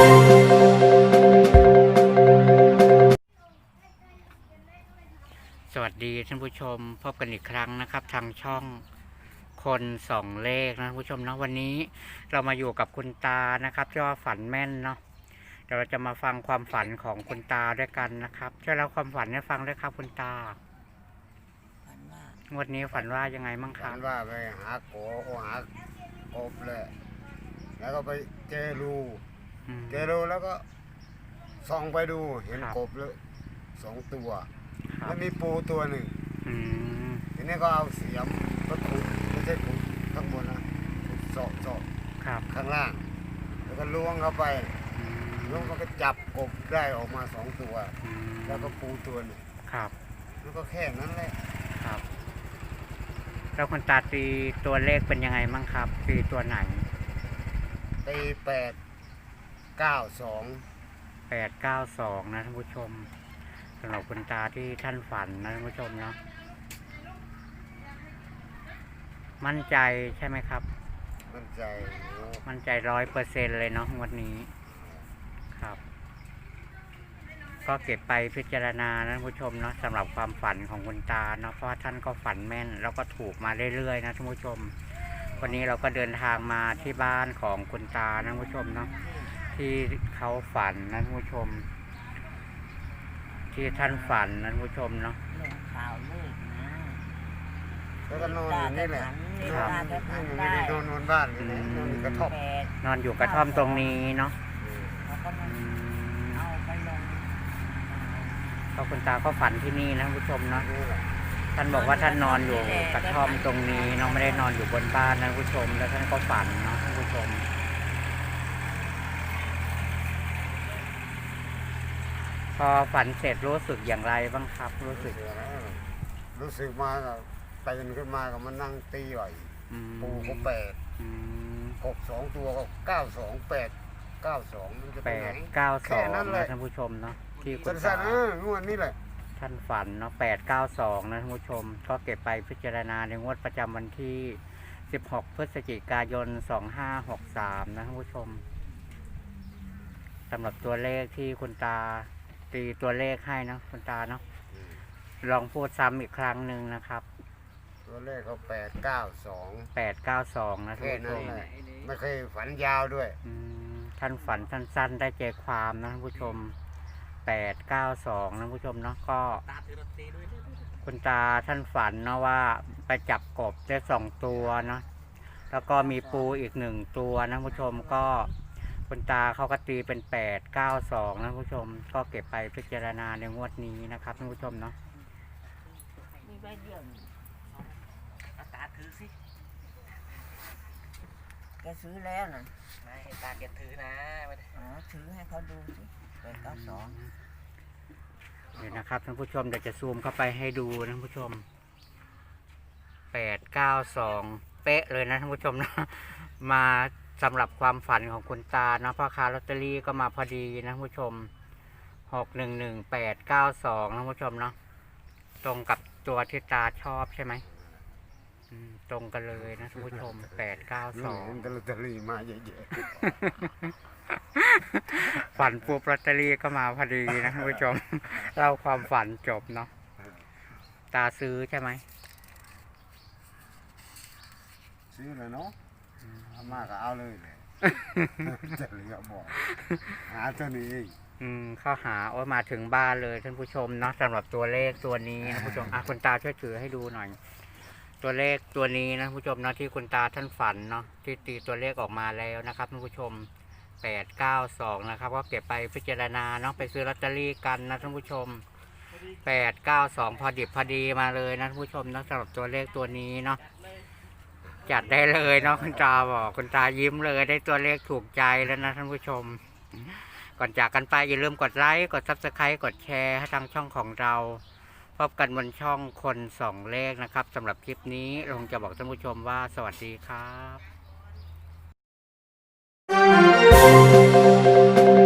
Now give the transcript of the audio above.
สวัสดีท่านผู้ชมพบกันอีกครั้งนะครับ ทางช่องคนสองเลขนะท่านผู้ชมเนาะวันนี้เรามาอยู่กับคุณตานะครับที่ว่าฝันแม่นเนาะเดี๋ยวเราจะมาฟังความฝันของคุณตาด้วยกันนะครับช่วยเล่าความฝันให้ฟังด้วยครับคุณตาฝันว่างวดนี้ฝันว่ายังไงมั่งคฝัรับนว่าไปหาโกหากบเลย แล้วก็ไปเจอรู อืมเจอรูแล้วก็ส่องไปดูเห็นครับกบเลยสองตัว ครัแล้บวมีปูตัวหนึ่งอืมทีนี้ก็เอาเสียมก็ขุดไม่ใช่ขุดข้างบนนะขุดเสาะเสาะครับข้างล่าง แล้วก็ล้วงเข้าไปอืมล้วงมันก็จับกบได้ออกมาสองตัว อืมแล้วก็ปูตัวหนึ่งครับ แล้วก็แค่นั้นแหละครับ แล้วคุณตาตีตัวเลขเป็นยังไงมั่งครับตีตัวไหนตีแปด เก้าสองแปดเก้าสองนะท่านผู้ชมสำหรับคุณตาที่ท่านฝันนะท่านผู้ชมเนาะมั่นใจใช่ไหมครับ มั่นใจโอ้มั่นใจร้อยเปอร์เซ็นเลยเนาะงวันนี้ครับ ก็เก็บไปพิจารณานะท่านผู้ชมเนาะสำหรับความฝันของคุณตาเนาะเพราะว่าท่านก็ฝันแม่น แล้วก็ถูกมาเรื่อยๆนะท่านผู้ชม วันนี้เราก็เดินทางมาที่บ้านของคุณตานะท่านผู้ชมเนาะ ที่เขาฝันนะท่านผู้ชม ที่ท่านฝันนะท่านผู้ชมเนาะ ลงข่าวเลขนะแล้วก็นอนอยู่นี่แหละเวครับลาจะฝันไม่ได้ได้นอนนอนบ้านเลยนะนอนอยู่กระท่อมแปดนอนอยู่กระท่อมตรงนี้เนาะแล้วก็มาอืมเอาไปลงเพราะคุณตาก็ฝันที่นี่นะท่านผู้ชมเนาะ นี่แหละท่านบอกว่าท่านนอนอยู่กระท่อมตรงนี้เนาะไม่ได้นอนอยู่บนบ้านนะท่านผู้ชม แล้วท่านก็ฝันเนาะท่านผู้ชม อฝันเสร็จรู้สึกอย่างไรบ้างครับ รู้สึก รู้สึกมาก็ตื่นขึ้นมาก็มานั่งตีไหวอืมปูก็แปดอืมกบสองตัวก็เก้าสองแปดเก้าสองมันจะไปแปไหน ดเก้าสแค่องนั้นแหนะละ ท่านผู้ชมเนาะที่คุณสั้ตานๆเอองวดนี้แหละท่านฝันเนาะแปดเก้าสองนะท่านผู้ชม ก็เก็บไปพิจารณาในงวดประจำวันที่สิบหกพฤศจิกายนสองห้าหกสามนะท่านผู้ชมสำหรับตัวเลขที่คุณตา ตีตัวเลขให้เนาะคุณตาเนาะลองพูดซ้ำอีกครั้งหนึ่งนะครับตัวเลขเขาแปดเก้าสองแปดเก้าสองนะท่านแค่ผู้ชนั้นมแหละไม่เคยฝันยาวด้วย อืมท่านฝันสั้นๆ ได้ใจความนะท่านผู้ชมแปดเก้าสองนะท่านผู้ชมเนาะก็คุณตาท่านฝันเนาะว่าไปจับกบได้สองตัวเนาะแล้วก็มีปูอีกหนึ่งตัวนะท่านผู้ชมก็ คุณตาเขาก็ตีเป็นแปดเก้าสองนะท่านผู้ชม ก็เก็บไปพิจารณาในงวดนี้นะครับท่านผู้ชมเนาะมีใบเดียวนี่เอาตาถือสิแกซื้อแล้วนะไม่ให้ตาแกถือนะไม่ได้อ๋อถือให้เขาดูสิแปดเก้าสองเดี๋ยวนะครับท่านผู้ชมเดี๋ยวจะซูมเข้าไปให้ดูนะท่านผู้ชมแปดเก้าสองเป๊ะเลยนะท่านผู้ชมนะมา สำหรับความฝันของคุณตาเนาะพ่อค้าลอตเตอรี่ก็มาพอดีนะท่านผู้ชมหกหนึ่งหนึ่งแปดเก้าสองท่านผู้ชมเนาะตรงกับตัวที่ตาชอบใช่ไหมอืมตรงกันเลยนะท่านผู้ชมแปดเก้าสนี่อง เห็นแตลอตเตอรี่มาเยอะฝันปุ๊บลอตเตอรี่ก็มาพอดีนะท่านผู้ชม เล่าความฝันจบเนาะตาซื้อใช่ไหมๆซื้อเลยเนาะ เอามาก็เอาเลยเลยจะเหลือบอกหาตัวนี้เองอืมเข้าหาโอ้ยมาถึงบ้านเลยท่านผู้ชมเนาะสำหรับตัวเลขตัวนี้นะผู้ชมอะคุณตาช่วยถือให้ดูหน่อย ตัวเลขตัวนี้นะผู้ชมเนาะที่คุณตาท่านฝันเนาะที่ตีตัวเลขออกมาแล้วนะครับท่านผู้ชมแปดเก้าสองนะครับก็เก็บไปพิจารณาเนาะไปซื้อลอตเตอรี่กันนะท่านผู้ชมแปดเก้าสองพอดิบพอดีมาเลยนะท่านผู้ชมเนาะสำหรับตัวเลขตัวนี้เนาะ จัดได้เลยเนาะคุณตาบอกคุณตายิ้มเลยได้ตัวเลขถูกใจแล้วนะท่านผู้ชม ก่อนจากกันไปอย่าลืมกดไลค์กด Subscribe กดแชร์ให้ทางช่องของเรา พบกันบนช่องคนสองเลขนะครับสำหรับคลิปนี้เราคงจะบอกท่านผู้ชมว่าสวัสดีครับ